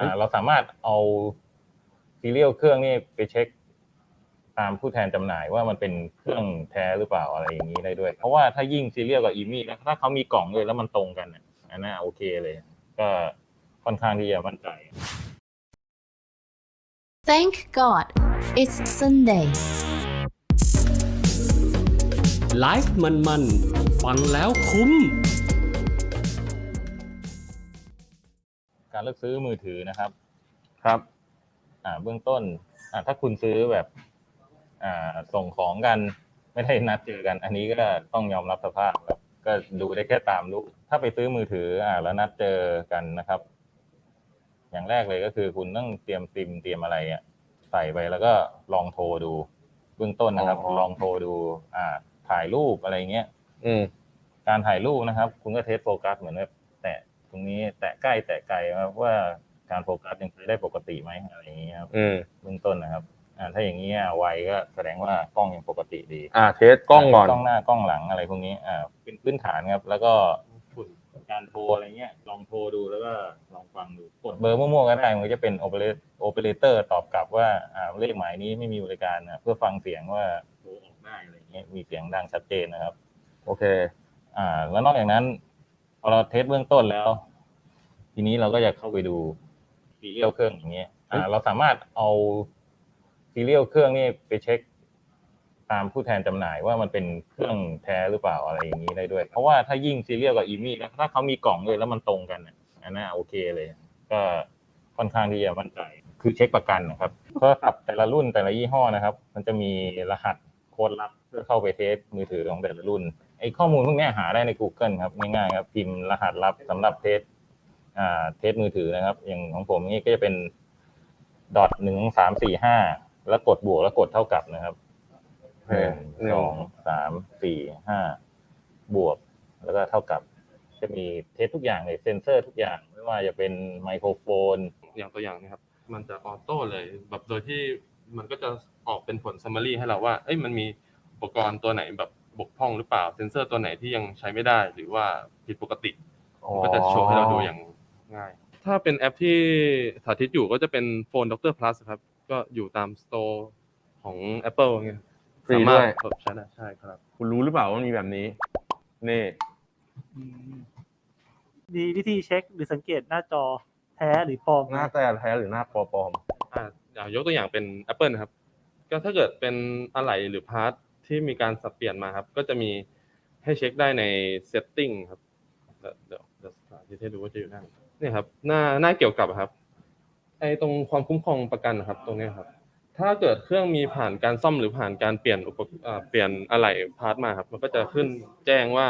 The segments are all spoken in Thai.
อ่าเราสามารถเอาซีเรียลเครื่องนี่ไปเช็คตามผู้แทนจำหน่ายว่ามันเป็นเครื่องแท้หรือเปล่าอะไรอย่างนี้ได้ด้วย เพราะว่าถ้ายิ่งซีเรียลกับอีมี่ถ้าเขามีกล่องเลยแล้วมันตรงกันอะอันนั้นโอเคเลย ก็ค่อนข้างที่จะมั่นใจ Thank God it's Sunday. ไลฟ์มันๆ ฟังแล้วคุ้ม การเลือกซื้อมือถือนะครับครับ อ่าเบื้องต้นอ่าถ้าคุณซื้อแบบอ่าส่งของกันไม่ได้นัดเจอกัน อันนี้ก็ต้องยอมรับสภาพครับก็ดูได้แค่ตามรูปถ้าไปซื้อมือถืออ่าแล้วนัดเจอกันนะครับ อย่างแรกเลยก็คือคุณต้องเตรียมซิมเตรียมอะไรอะใส่ไปแล้วก็ลองโทรดู เบื้องต้นนะครับอ๋อลองโทรดู อ่า ถ่ายรูปอะไรเงี้ย อืม การถ่ายรูปนะครับ คุณก็เทสโฟกัสเหมือนแบบแตะ ตรงนี้แตะใกล้แตะไกลครับว่าการโฟกัสยังใช้ได้ปกติไหมอะไรอย่างนี้ครับอืมเบื้องต้นนะครับอ่าถ้าอย่างนี้อะไวก็แสดงว่ากล้องยังปกติดี อ่าเทสกล้องก่อนกล้องหน้ากล้องหลังอะไรพวกนี้อ่าเป็นพื้นฐานครับ แล้วก็ฝุ่นการโทรอะไรเงี้ยลองโทรดูแล้วก็ลองฟังดูกดเบอร์มั่วๆก็ได้มันก็จะเป็นโอเปอเรโอเปอเรเตอร์ตอบกลับว่าอ่าเลขหมายนี้ไม่มีบริการนะเพื่อฟังเสียงว่าโทรออกได้อะไรเงี้ยมีเสียงดังชัดเจนนะครับ โอเค อ่า แล้วนอกจากนั้น พอเราเทสเบื้องต้นแล้ว ทีนี้เราก็จะเข้าไปดูซีเรียลเครื่องอย่างเงี้ยอ่า เราสามารถเอาซีเรียลเครื่องนี่ไปเช็คตามผู้แทนจำหน่ายว่ามันเป็นเครื่องแท้หรือเปล่าอะไรอย่างนี้ได้ด้วย เพราะว่าถ้ายิ่งซีเรียลกับอีมี่ถ้าเขามีกล่องเลยแล้วมันตรงกันอะอันนั้นโอเคเลย ก็ค่อนข้างที่จะมั่นใจ คือเช็คประกันนะครับโทรศัพท์แต่ละรุ่นแต่ละยี่ห้อนะครับ มันจะมีรหัสโค้ดลับเพื่อเข้าไปเทสมือถือของแต่ละรุ่นไอ้ข้อมูลพวกนี้หาได้ใน Google ครับง่ายๆครับพิมพ์รหัสลับสำหรับเทสอ่าเทสมือถือนะครับ อย่างของผมนี่ก็จะเป็นดอทหนึ่งสามสี่ห้าแล้วกดบวกแล้วกดเท่ากับนะครับหนึ่งสองสามสี่ห้าบวก แล้วก็เท่ากับ จะมีเทสทุกอย่างเลยเซนเซอร์ทุกอย่างไม่ว่าจะเป็นไมโครโฟน อย่างตัวอย่างนะครับ มันจะออโต้เลยแบบโดยที่มันก็จะ ออกเป็นผล summary ให้เราว่า เอ้ยมันมีอุปกรณ์ตัวไหนแบบบกพร่องหรือเปล่า เซนเซอร์ตัวไหนที่ยังใช้ไม่ได้ หรือว่าผิดปกติมันก็จะโชว์ให้เราดูอย่างง่าย ถ้าเป็นแอปที่สาธิตอยู่ก็จะเป็นโฟน Doctor Plus ครับ ก็อยู่ตามสโตร์ของ Apple เงี้ยฟรีสามารถด้วยกดใช้ได้ใช่ครับ คุณรู้หรือเปล่าว่ามีแบบนี้ นี่ อืมมีวิธีเช็คหรือสังเกตหน้าจอแท้หรือปลอมหน้าแต่แท้หรือหน้าปลอม อ่าอย่างยกตัวอย่างเป็น Apple นะครับ ก็ถ้าเกิดเป็นอะไหล่หรือพาร์ทที่มีการสับเปลี่ยนมาครับ ก็จะมีให้เช็คได้ใน setting ครับเดี๋ยวเดี๋ยวสาธิตให้ดูว่าจะอยู่หน้าเนี่ยครับ หน้าหน้าเกี่ยวกับครับไอตรงความคุ้มครองประกันนะครับ ตรงเนี้ยครับ ถ้าเกิดเครื่องมีผ่านการซ่อมหรือผ่านการเปลี่ยนอุปเปลี่ยนอะไหล่พาร์ทมาครับ มันก็จะขึ้นแจ้งว่า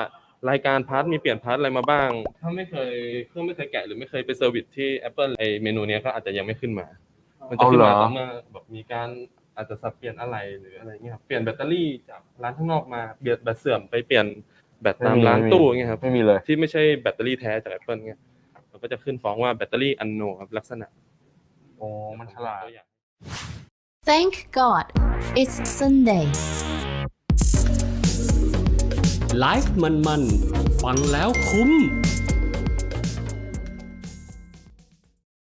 รายการพาร์ทมีเปลี่ยนพาร์ทอะไรมาบ้าง ถ้าไม่เคยเครื่องไม่เคยแกะหรือไม่เคยไปเซอร์วิสที่ Apple ไอเมนูเนี้ยก็อาจจะยังไม่ขึ้นมา มันจะขึ้นมาต่อเมื่อแบบมีการ อาจจะสับเปลี่ยนอะไรหรืออะไรเงี้ยครับเปลี่ยนแบตเตอรี่จากร้านข้างนอกมาเปลี่ยนแบตเสื่อมไปเปลี่ยนแบตๆตามร้านตู้เงี้ยครับไม่มีเลยที่ไม่ใช่แบตเตอรี่แท้จาก Apple เงี้ยมันก็จะขึ้นฟ้องว่าแบตเตอรี่อันโนครับลักษณะโอ้มันฉลาดตัวอย่าง Thank God it's Sunday. ไลฟ์มันๆ ฟังแล้วคุ้ม